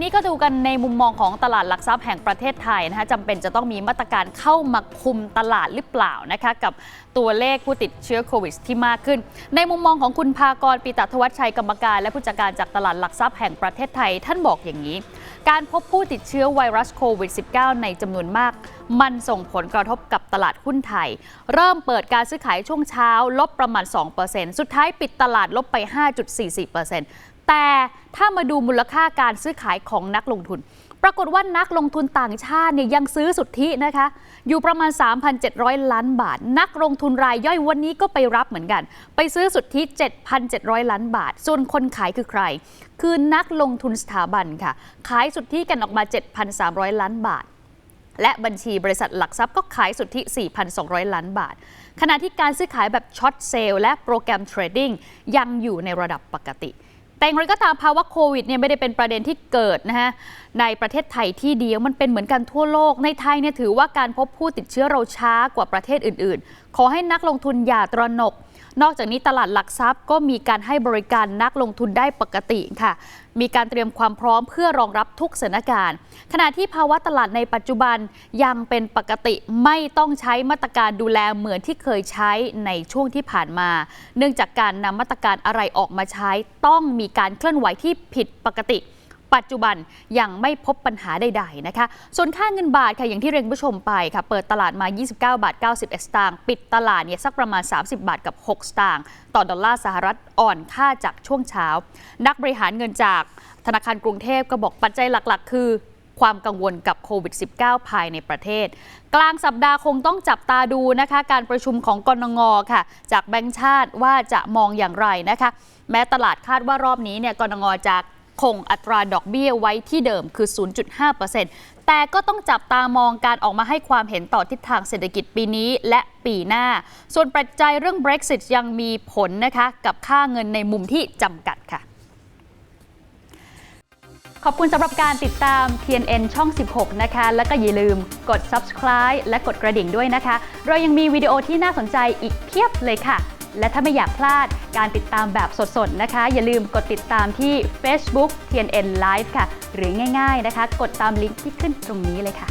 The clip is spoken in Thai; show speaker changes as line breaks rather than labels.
นี่ก็ดูกันในมุมมองของตลาดหลักทรัพย์แห่งประเทศไทยนะคะจำเป็นจะต้องมีมาตรการเข้ามาคุมตลาดหรือเปล่านะคะกับตัวเลขผู้ติดเชื้อโควิดที่มากขึ้น ในมุมมองของคุณภากรปิตะทวัชชัยกรรมการ และผู้จัดการจากตลาดหลักทรัพย์แห่งประเทศไทย ท่านบอกอย่างนี้ การพบผู้ติดเชื้อไวรัสโควิด -19 ในจำนวนมาก มันส่งผลกระทบกับตลาดหุ้นไทย เริ่มเปิดการซื้อขายช่วงเช้า ลบประมาณ 2%สุดท้ายปิดตลาดลบไป 5.44% แต่ถ้ามาดูมูลค่าการซื้อขายของนักลงทุน ปรากฏว่านักลงทุนต่างชาติเนี่ยยังซื้อสุทธินะคะ อยู่ประมาณ 3,700 ล้านบาท นักลงทุนรายย่อยวันนี้ก็ไปรับเหมือนกัน ไปซื้อสุทธิ 7,700 ล้านบาท ส่วนคนขายคือใคร คือนักลงทุนสถาบันค่ะ ขายสุทธิกันออกมา 7,300 ล้านบาทและบัญชีบริษัทหลักทรัพย์ก็ขายสุทธิ 4,200 ล้านบาท ขณะที่การซื้อขายแบบช็อตเซลล์และโปรแกรมเทรดดิ้งยังอยู่ในระดับปกติ แต่อย่างไรก็ตามภาวะโควิดเนี่ยไม่ได้เป็นประเด็นที่เกิดนะฮะในประเทศไทยที่เดียวมันเป็นเหมือนกันทั่วโลกในไทยเนี่ยถือว่าการพบผู้ติดเชื้อเราช้ากว่าประเทศอื่น ๆ ขอให้นักลงทุนอย่าตระหนก นอกจากนี้ตลาดหลักทรัพย์ก็มีการให้บริการนักลงทุนได้ปกติค่ะ มีการเตรียมความพร้อมเพื่อรองรับทุกสถานการณ์ ขณะที่ภาวะตลาดในปัจจุบันยังเป็นปกติไม่ต้องใช้มาตรการดูแลเหมือนที่เคยใช้ในช่วงที่ผ่านมา เนื่องจากการนำมาตรการอะไรออกมาใช้ ต้องมีการเคลื่อนไหวที่ผิดปกติ ปัจจุบันยังไม่พบปัญหาใดๆนะคะ ส่วนค่าเงินบาทค่ะอย่างที่เรียนผู้ชมไปค่ะ เปิดตลาดมา 29 บาท 91 สตางค์ ปิดตลาดเนี่ยสักประมาณ 30 บาทกับ 6 สตางค์ ต่อดอลลาร์สหรัฐอ่อนค่าจากช่วงเช้า นักบริหารเงินจากธนาคารกรุงเทพก็บอกปัจจัยหลักๆ คือความกังวลกับโควิด -19 ภายในประเทศ กลางสัปดาห์คงต้องจับตาดูนะคะ การประชุมของกนงค่ะ จากแบงก์ชาติว่าจะมองอย่างไรนะคะ แม้ตลาดคาดว่ารอบนี้เนี่ยกรนงจะ คงอัตราดอกเบี้ยไว้ที่เดิมคือ 0.5%แต่ก็ต้องจับตามองการออกมาให้ความเห็นต่อทิศทางเศรษฐกิจปีนี้และปีหน้า ส่วนปัจจัยเรื่อง Brexit ยังมีผลนะคะกับค่าเงินในมุมที่จำกัดค่ะขอบคุณสำหรับการติดตาม TNN ช่อง 16 นะคะ แล้วก็อย่าลืมกด subscribe และกดกระดิ่งด้วยนะคะ เรายังมีวิดีโอที่น่าสนใจอีกเพียบเลยค่ะ และถ้าไม่อยากพลาดการติดตามแบบสดๆนะคะ อย่าลืมกดติดตามที่ Facebook TNN Live ค่ะ หรือง่ายๆนะคะ กดตามลิงก์ที่ขึ้นตรงนี้เลยค่ะ